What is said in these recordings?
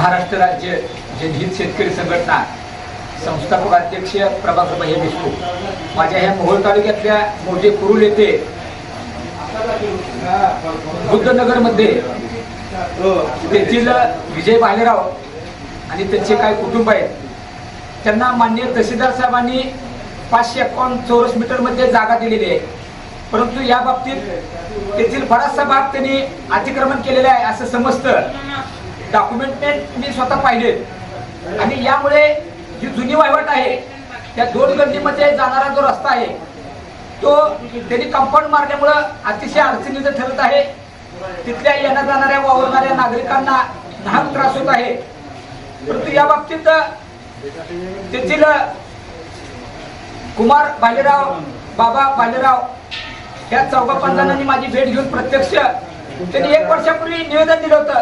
महाराष्ट्र राज्य जनहित शेतकरी संघटना संस्थापक अध्यक्ष प्रभाकर भाई देशमुख माझ्या ह्या मोहोळ तालुक्यातल्या मोठे कुरुल येथे बुद्धनगरमध्ये तेथील विजय भालेराव आणि त्यांचे काही कुटुंब आहेत त्यांना मान्य तहसीलदार साहेबांनी पाचशे एकावन्न चौरस मीटरमध्ये जागा दिलेली आहे. परंतु या बाबतीत तेथील बराचसा भाग त्यांनी अतिक्रमण केलेलं आहे असं समजतं. डॉक्युमेंट मी स्वतः पाहिले. आणि यामुळे जी जुनी वहिवाट आहे त्या दोन गल्लीमध्ये जाणारा जो रस्ता आहे तो त्यांनी कंपाऊंड मारल्यामुळं अतिशय अडचणीचं ठरत आहे. तिथल्या येण्या जाणाऱ्या वावरणाऱ्या नागरिकांना लहान त्रास होत आहे. परंतु या बाबतीत तेथील कुमार भालेराव बाबा भालेराव या चौघा पाच माझी भेट घेऊन प्रत्यक्ष त्यांनी एक वर्षापूर्वी निवेदन दिलं होतं.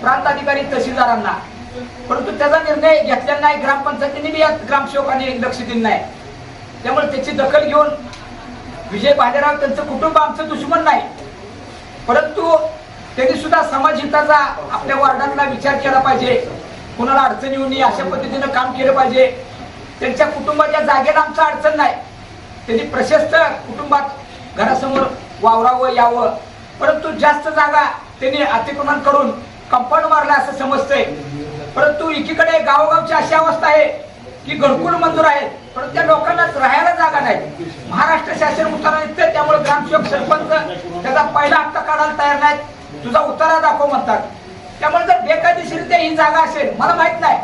प्रांत अधिकारी तहसीलदारांना. परंतु त्याचा निर्णय घेतलेला नाही. ग्रामपंचायतीने बी या ग्रामसेवकांनी लक्ष दिलं नाही. त्यामुळे त्याची दखल घेऊन विजय भालेराव त्यांचं कुटुंब आमचं दुश्मन नाही. परंतु त्यांनी सुद्धा समाजहिताचा आपल्या वार्डातला विचार केला पाहिजे. कुणाला अडचण येऊ नये अशा पद्धतीनं काम केलं पाहिजे. त्यांच्या कुटुंबाच्या जागेला आमचं अडचण नाही. त्यांनी प्रशस्त कुटुंबात घरासमोर वावरावं यावं. परंतु जास्त जागा त्यांनी अतिक्रमण करून कंपाऊंड मारलं असं समजतंय. परंतु एकीकडे गावोगावची अशी अवस्था आहे की घरकुल मंजूर आहेत. परंतु त्या लोकांना राहायला जागा नाही. महाराष्ट्र शासन उतारा निघतंय त्यामुळे ग्रामसेवक सरपंच त्याचा पहिला हप्ता काढायला तयार नाहीत. तुझा उतारा दाखव म्हणतात. त्यामुळे जर बेकायदेशीर ही जागा असेल मला माहीत नाही.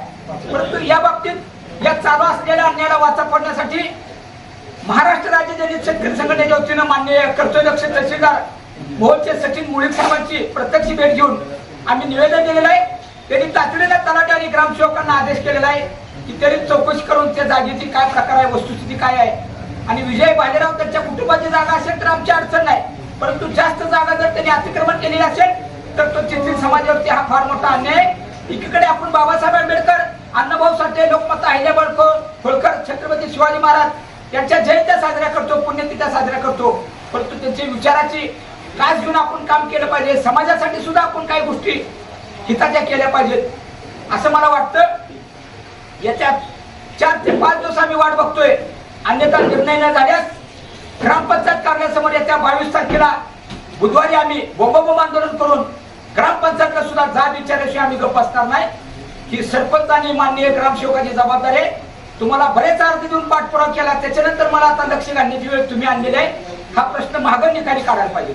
परंतु या बाबतीत या चालू असलेल्या अन्यायाला वाचा पडण्यासाठी महाराष्ट्र राज्य दलित शेतकरी संघटनेच्या वतीनं मान्य कर्तव्यदक्ष तहसीलदार मोहनचे सचिन मुळीक साहेबांची प्रत्यक्ष भेट घेऊन आम्ही निवेदन दिलेलं आहे. त्यांनी तातडीने तलाठी आणि ग्रामसेवकांना आदेश केलेला आहे की त्यांनी चौकशी करून त्या जागेची काय प्रकार आहे वस्तुस्थिती काय आहे. आणि विजय भालेराव त्यांच्या कुटुंबाची जागा असेल तर आमची अडचण नाही. परंतु जास्त जागा जर त्यांनी अतिक्रमण केलेली असेल तर तो तेथील समाजावरती हा फार मोठा अन्याय आहे. एकीकडे आपण बाबासाहेब आंबेडकर अण्णाभाऊ साठे लोकमाता बळकर होळकर छत्रपती शिवाजी महाराज यांच्या जयंत्या साजऱ्या करतो पुण्यतिथ्या साजऱ्या करतो. परंतु त्यांची विचाराची कास घेऊन आपण काम केलं पाहिजे समाजासाठी सुद्धा आपण काही गोष्टी हिताच्या केल्या पाहिजेत. असं मला वाटतं. याच्या चार ते पाच दिवस आम्ही वाट बघतोय. अन्यथा निर्णय न झाल्यास ग्रामपंचायत कार्यालयासमोर येत्या बावीस तारखेला बुधवारी आम्ही बोंबाबोंब आंदोलन करून ग्रामपंचायतला सुद्धा जाब विचारल्याशिवाय आम्ही गप्प असणार नाही. ही सरपंच आणि माननीय ग्रामसेवकाची जबाबदारी आहे. तुम्हाला बरेच अर्ज देऊन पाठपुरावा केला त्याच्यानंतर मला आता लक्ष घालण्याची वेळ तुम्ही आणलेली आहे. हा प्रश्न महागड निकाली काढायला पाहिजे.